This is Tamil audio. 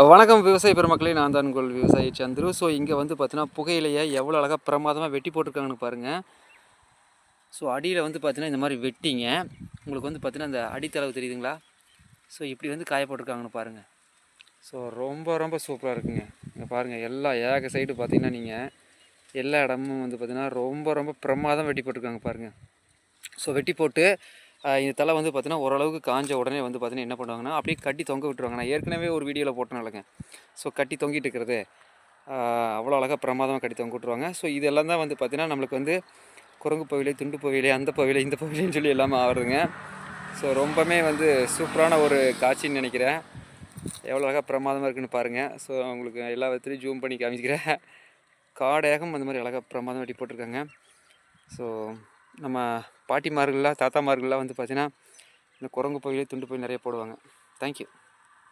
வணக்கம் விவசாய பெருமக்களே நான் தான் உங்கள் விவசாயி சந்துரு. ஸோ இங்கே வந்து பார்த்தீங்கன்னா புகையிலையை எவ்வளோ அழகாக பிரமாதமாக வெட்டி போட்டிருக்காங்கன்னு பாருங்கள் ஸோ அடியில் வந்து பார்த்தீங்கன்னா இந்த மாதிரி வெட்டிங்க. உங்களுக்கு வந்து பார்த்தீங்கன்னா இந்த அடித்தளவு தெரியுதுங்களா? ஸோ இப்படி வந்து காய போட்டிருக்காங்கன்னு பாருங்கள் ஸோ ரொம்ப ரொம்ப சூப்பராக இருக்குங்க. இங்கே பாருங்கள் எல்லா ஏக சைடு பார்த்தீங்கன்னா நீங்கள் எல்லா இடமும் வந்து பார்த்தீங்கன்னா ரொம்ப ரொம்ப பிரமாதம் வெட்டி போட்டிருக்காங்க பாருங்கள் ஸோ வெட்டி போட்டு இந்த தலை வந்து பார்த்தீங்கன்னா ஓரளவுக்கு காஞ்ச உடனே வந்து பார்த்தீங்கன்னா என்ன பண்ணுவாங்கன்னா அப்படியே கட்டி தொங்க விட்டுருவாங்க. நான் ஏற்கனவே ஒரு வீடியோவில் போட்டேன் ஸோ கட்டி தொங்கிட்டு இருக்கிறது. அவ்வளோ அழகாக பிரமாதமாக கட்டி தொங்க விட்டுருவாங்க. ஸோ இதெல்லாம் தான் வந்து பார்த்திங்கன்னா நம்மளுக்கு வந்து குரங்கு பவிலை துண்டு பவிலை அந்த பவிலை இந்த பவிலைன்னு சொல்லி எல்லாமே ஆகுதுங்க ஸோ ரொம்பவுமே வந்து சூப்பரான ஒரு காட்சின்னு நினைக்கிறேன். எவ்வளோ அழகாக பிரமாதமாக இருக்குன்னு பாருங்கள் ஸோ உங்களுக்கு எல்லா விதத்துலையும் ஜூம் பண்ணி காமிக்கிறேன். காடேகம் அந்த மாதிரி அழகாக பிரமாதம் வெட்டி போட்டிருக்காங்க. ஸோ நம்ம பாட்டிமார்கள்லாம் தாத்தாமார்கள்லாம் வந்து பார்த்திங்கன்னா இந்த குரங்கு பகுதியில் துண்டு போய் நிறைய போடுவாங்க. தேங்க்யூ